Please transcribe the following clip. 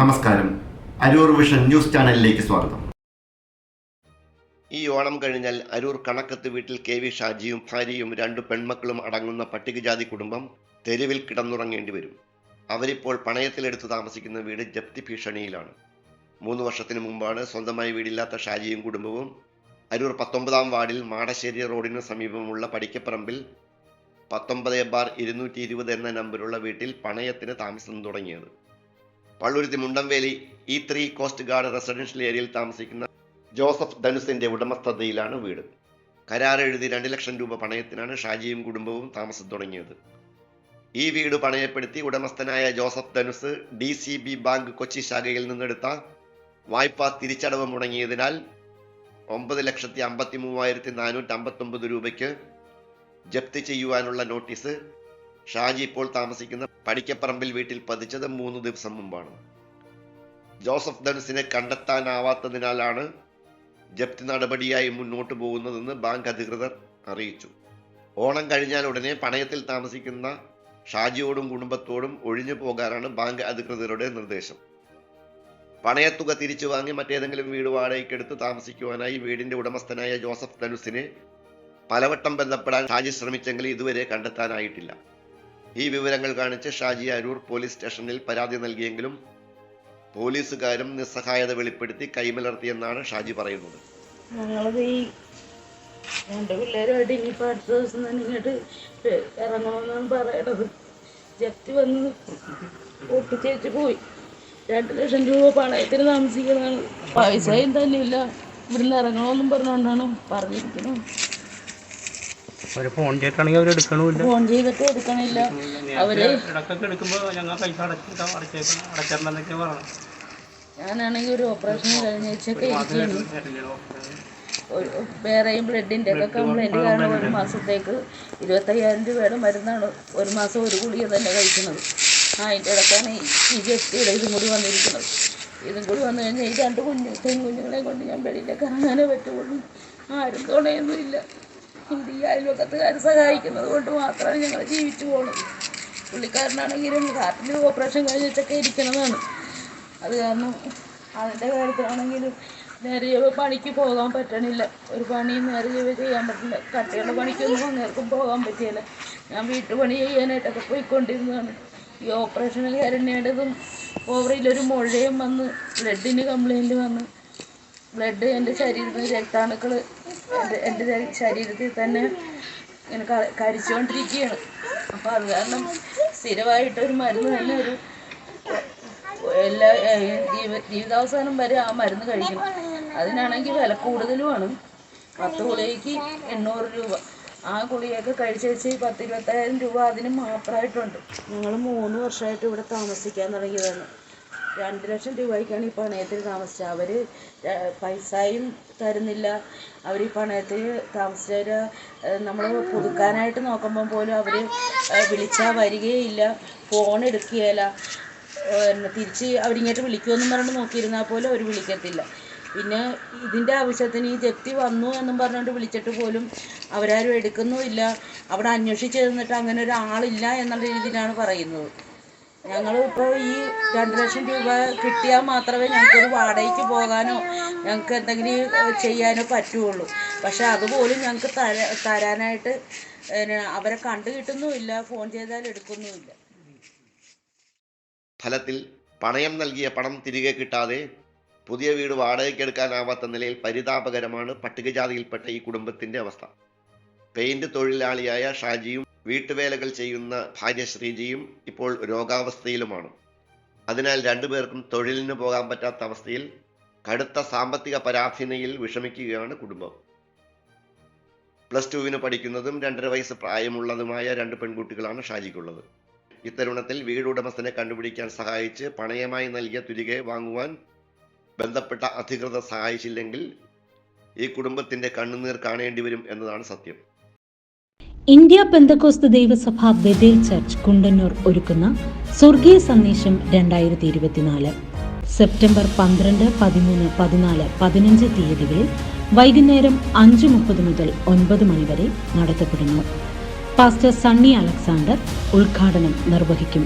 നമസ്കാരം. Aroor vision news ചാനലിലേക്ക് സ്വാഗതം. ഈ ഓണം കഴിഞ്ഞാൽ അരൂർ കണക്കത്ത് വീട്ടിൽ കെ വി ഷാജിയും ഭാര്യയും രണ്ടു പെൺമക്കളും അടങ്ങുന്ന പട്ടികജാതി കുടുംബം തെരുവിൽ കിടന്നുറങ്ങേണ്ടി വരും. അവരിപ്പോൾ പണയത്തിലെടുത്ത് താമസിക്കുന്ന വീട് ജപ്തി ഭീഷണിയിലാണ്. മൂന്ന് വർഷത്തിന് മുമ്പാണ് സ്വന്തമായി വീടില്ലാത്ത ഷാജിയും കുടുംബവും അരൂർ പത്തൊമ്പതാം വാർഡിൽ മാടശ്ശേരി റോഡിന് സമീപമുള്ള പടിക്കപ്പറമ്പിൽ പത്തൊമ്പത് ബാർ ഇരുന്നൂറ്റി ഇരുപത് എന്ന നമ്പറുള്ള വീട്ടിൽ പണയത്തിന് താമസം തുടങ്ങിയത്. Palluruthy Mundamveli E three coast guard residential ഏരിയയിൽ താമസിക്കുന്ന ജോസഫ് ധനുസിന്റെ ഉടമസ്ഥതയിലാണ് വീട്. കരാർ എഴുതി രണ്ട് ലക്ഷം രൂപ പണയത്തിനാണ് ഷാജിയും കുടുംബവും താമസം തുടങ്ങിയത്. ഈ വീട് പണയപ്പെടുത്തി ഉടമസ്ഥനായ Joseph Dhanus D C B bank Kochi ശാഖയിൽ നിന്നെടുത്ത വായ്പ തിരിച്ചടവ് മുടങ്ങിയതിനാൽ ഒമ്പത് ലക്ഷത്തി അമ്പത്തി മൂവായിരത്തി നാനൂറ്റി അമ്പത്തൊമ്പത് രൂപയ്ക്ക് ജപ്തി ചെയ്യുവാനുള്ള നോട്ടീസ് ഷാജി ഇപ്പോൾ താമസിക്കുന്ന പടിക്കപ്പറമ്പിൽ വീട്ടിൽ പതിച്ചത് മൂന്ന് ദിവസം മുമ്പാണ്. ജോസഫ് ധനുസിനെ കണ്ടെത്താനാവാത്തതിനാലാണ് ജപ്തി നടപടിയായി മുന്നോട്ട് പോകുന്നതെന്ന് ബാങ്ക് അധികൃതർ അറിയിച്ചു. ഓണം കഴിഞ്ഞാൽ ഉടനെ പണയത്തിൽ താമസിക്കുന്ന ഷാജിയോടും കുടുംബത്തോടും ഒഴിഞ്ഞു പോകാനാണ് ബാങ്ക് അധികൃതരുടെ നിർദ്ദേശം. പണയത്തുക തിരിച്ചു വാങ്ങി മറ്റേതെങ്കിലും വീട് വാടകയ്ക്കെടുത്ത് താമസിക്കുവാനായി വീടിന്റെ ഉടമസ്ഥനായ ജോസഫ് ധനുസിനെ പലവട്ടം ബന്ധപ്പെടാൻ ഷാജി ശ്രമിച്ചെങ്കിലും ഇതുവരെ കണ്ടെത്താനായിട്ടില്ല. ഈ വിവരങ്ങൾ കാണിച്ച് ഷാജി അരൂർ പോലീസ് സ്റ്റേഷനിൽ പരാതി നൽകിയെങ്കിലും പോലീസുകാരും നിസ്സഹായത വെളിപ്പെടുത്തി കൈമലർത്തിയെന്നാണ് ഷാജി പറയുന്നത്. ഞങ്ങളത് ഈ രണ്ട് പിള്ളേരുമായിട്ട് ഇനിയിപ്പോൾ അടുത്ത ദിവസം ഇങ്ങോട്ട് ഇറങ്ങണമെന്നാണ് പറയണത്. ജപ്തി വന്ന് ഒട്ടിച്ചേച്ച് പോയി. രണ്ട് ലക്ഷം രൂപ പണയത്തിന് താമസിക്കുന്നതാണ് പൈസയും തന്നെയില്ല ഇവിടുന്ന് ഇറങ്ങണമെന്നും പറഞ്ഞുകൊണ്ടാണ് പറഞ്ഞിരിക്കുന്നത്. ഒരു ഫോൺ ചെയ്തിട്ടാണെങ്കിൽ അവർ എടുക്കണമില്ല. ഫോൺ ചെയ്തിട്ട് എടുക്കണില്ല. അവർ ഇടക്കൊക്കെ എടുക്കുമ്പോൾ ഞങ്ങൾ പൈസ അടച്ചിട്ട് അടച്ചേക്കണം അടച്ചിട്ടുണ്ടെന്നൊക്കെ പറയണം. ഞാനാണെങ്കിൽ ഒരു ഓപ്പറേഷൻ കഴിഞ്ഞൊക്കെ വേറെയും ബ്ലഡിന്റെ ഒക്കെ കംപ്ലൈന്റ് കാരണം ഒരു മാസത്തേക്ക് ഇരുപത്തയ്യായിരം രൂപയുടെ മരുന്നാണ് ഒരു മാസം ഒരു ഗുളിക തന്നെ കഴിക്കുന്നത്. അതിന്റെ ഇടക്കാണ് ഈ- ജപ്തിയുടെ ഇതും കൂടി വന്നിരിക്കുന്നത്. ഇതും കൂടി വന്നു കഴിഞ്ഞാൽ ഈ രണ്ട് കുഞ്ഞു പെൺകുഞ്ഞുങ്ങളെ കൊണ്ട് ഞാൻ വെളിയിലേക്ക് ഇറങ്ങാനേ പറ്റുള്ളൂ. ആരും തുണയൊന്നുമില്ല ഇത് ഈ അയൽവക്കത്തുകാർ സഹായിക്കുന്നത് കൊണ്ട് മാത്രമാണ് ഞങ്ങൾ ജീവിച്ചു പോകുന്നത് പുള്ളിക്കാരനാണെങ്കിലും ഹാർട്ടിന് ഓപ്പറേഷൻ കഴിഞ്ഞിട്ടൊക്കെ ഇരിക്കണമെന്നാണ് അത് കാരണം അതിന്റെ കാര്യത്തിലാണെങ്കിലും നേരെ പണിക്ക് പോകാൻ പറ്റണില്ല. ഒരു പണിയും നേരെ ചെയ്യാൻ പറ്റില്ല. കട്ടിയുള്ള പണിക്കൊന്നും അങ്ങേർക്കും പോകാൻ പറ്റിയില്ല. ഞാൻ വീട്ടുപണി ചെയ്യാനായിട്ടൊക്കെ പോയിക്കൊണ്ടിരുന്നതാണ്. ഈ ഓപ്പറേഷനിൽ കരണ്ടേണ്ടതും ഓവറിലൊരു മുഴയും വന്ന് ബ്ലഡിന് കംപ്ലൈന്റ് വന്ന് ബ്ലഡ് എന്റെ ശരീരത്തിൽ രക്താണുക്കൾ എന്റെ എന്റെ ശരീ- ശരീരത്തിൽ തന്നെ ഇങ്ങനെ കരിച്ചുകൊണ്ടിരിക്കുകയാണ്. അപ്പോൾ അത് കാരണം സ്ഥിരമായിട്ട് ഒരു മരുന്ന് തന്നെ ഒരു എല്ലാ ജീവിതാവസാനം വരെ ആ മരുന്ന് കഴിക്കണം. അതിനാണെങ്കിൽ വില കൂടുതലുമാണ് പത്ത് ഗുളികയ്ക്ക് എണ്ണൂറ് രൂപ. ആ ഗുളികയൊക്കെ കഴിച്ച് വെച്ച് പത്ത് ഇരുപത്തായിരം രൂപ അതിന് മാത്രമായിട്ടുണ്ട്. ഞങ്ങൾ മൂന്ന് വർഷമായിട്ട് ഇവിടെ താമസിക്കാൻ തുടങ്ങിയതാണ്. രണ്ട് ലക്ഷം രൂപയ്ക്കാണ് ഈ പണയത്തിൽ താമസിച്ചത്. അവർ പൈസയും തരുന്നില്ല. അവർ ഈ പണയത്തിൽ താമസിച്ചവർ നമ്മൾ പുതുക്കാനായിട്ട് നോക്കുമ്പം പോലും അവർ വിളിച്ചാൽ വരികയില്ല. ഫോൺ എടുക്കുകയില്ല. തിരിച്ച് അവരിങ്ങോട്ട് വിളിക്കുമെന്നും പറഞ്ഞിട്ട് നോക്കിയിരുന്നാൽ പോലും അവർ വിളിക്കത്തില്ല. പിന്നെ ഇതിന്റെ ആവശ്യത്തിന് ഈ ജപ്തി വന്നു എന്നും പറഞ്ഞുകൊണ്ട് വിളിച്ചിട്ട് പോലും അവരാരും എടുക്കുന്നുമില്ല. അവിടെ അന്വേഷിച്ച് ചെന്നിട്ട് അങ്ങനെ ഒരാളില്ല എന്നുള്ള രീതിയിലാണ് പറയുന്നത്. ഞങ്ങൾ ഇപ്പോൾ ഈ രണ്ട് ലക്ഷം രൂപ കിട്ടിയാൽ മാത്രമേ ഞങ്ങൾക്കൊരു വാടകയ്ക്ക് പോകാനോ ഞങ്ങൾക്ക് എന്തെങ്കിലും ചെയ്യാനോ പറ്റുള്ളൂ. പക്ഷെ അതുപോലും ഞങ്ങൾക്ക് തര തരാനായിട്ട് അവരെ കണ്ടു കിട്ടുന്നുമില്ല ഫോൺ ചെയ്താൽ എടുക്കുന്നുമില്ല. ഫലത്തിൽ പണയം നൽകിയ പണം തിരികെ കിട്ടാതെ പുതിയ വീട് വാടകയ്ക്കെടുക്കാനാവാത്ത നിലയിൽ പരിതാപകരമാണ് പട്ടികജാതിയിൽപ്പെട്ട ഈ കുടുംബത്തിന്റെ അവസ്ഥ. പെയിന്റ് തൊഴിലാളിയായ ഷാജിയും വീട്ടുവേലകൾ ചെയ്യുന്ന ഭാര്യ ശ്രീജിയും ഇപ്പോൾ രോഗാവസ്ഥയിലുമാണ്. അതിനാൽ രണ്ടുപേർക്കും തൊഴിലിന് പോകാൻ പറ്റാത്ത അവസ്ഥയിൽ കടുത്ത സാമ്പത്തിക പരാധീനയിൽ വിഷമിക്കുകയാണ് കുടുംബം. പ്ലസ് ടുവിന് പഠിക്കുന്നതും രണ്ടര വയസ്സ് പ്രായമുള്ളതുമായ രണ്ട് പെൺകുട്ടികളാണ് ഷാജിക്കുള്ളത്. ഇത്തരുണത്തിൽ വീടുടമസ്ഥനെ കണ്ടുപിടിക്കാൻ സഹായിച്ച് പണയമായി നൽകിയ തുരികെ വാങ്ങുവാൻ ബന്ധപ്പെട്ട അധികൃതർ സഹായിച്ചില്ലെങ്കിൽ ഈ കുടുംബത്തിന്റെ കണ്ണുനീർ കാണേണ്ടി വരും എന്നതാണ് സത്യം. ഇന്ത്യ പെന്തക്കോസ്ത് ദൈവസഭ ബദേൽ ചർച്ച് കുണ്ടന്നൂർ ഒരുക്കുന്ന സ്വർഗീയ സന്ദേശം രണ്ടായിരത്തി ഇരുപത്തിനാല് സെപ്റ്റംബർ പന്ത്രണ്ട് പതിമൂന്ന് പതിനാല് പതിനഞ്ച് തീയതികളിൽ വൈകുന്നേരം അഞ്ച് മുപ്പത് മുതൽ ഒൻപത് മണിവരെ നടത്തപ്പെടുന്നു. പാസ്റ്റർ സണ്ണി അലക്സാണ്ടർ ഉദ്ഘാടനം നിർവഹിക്കും.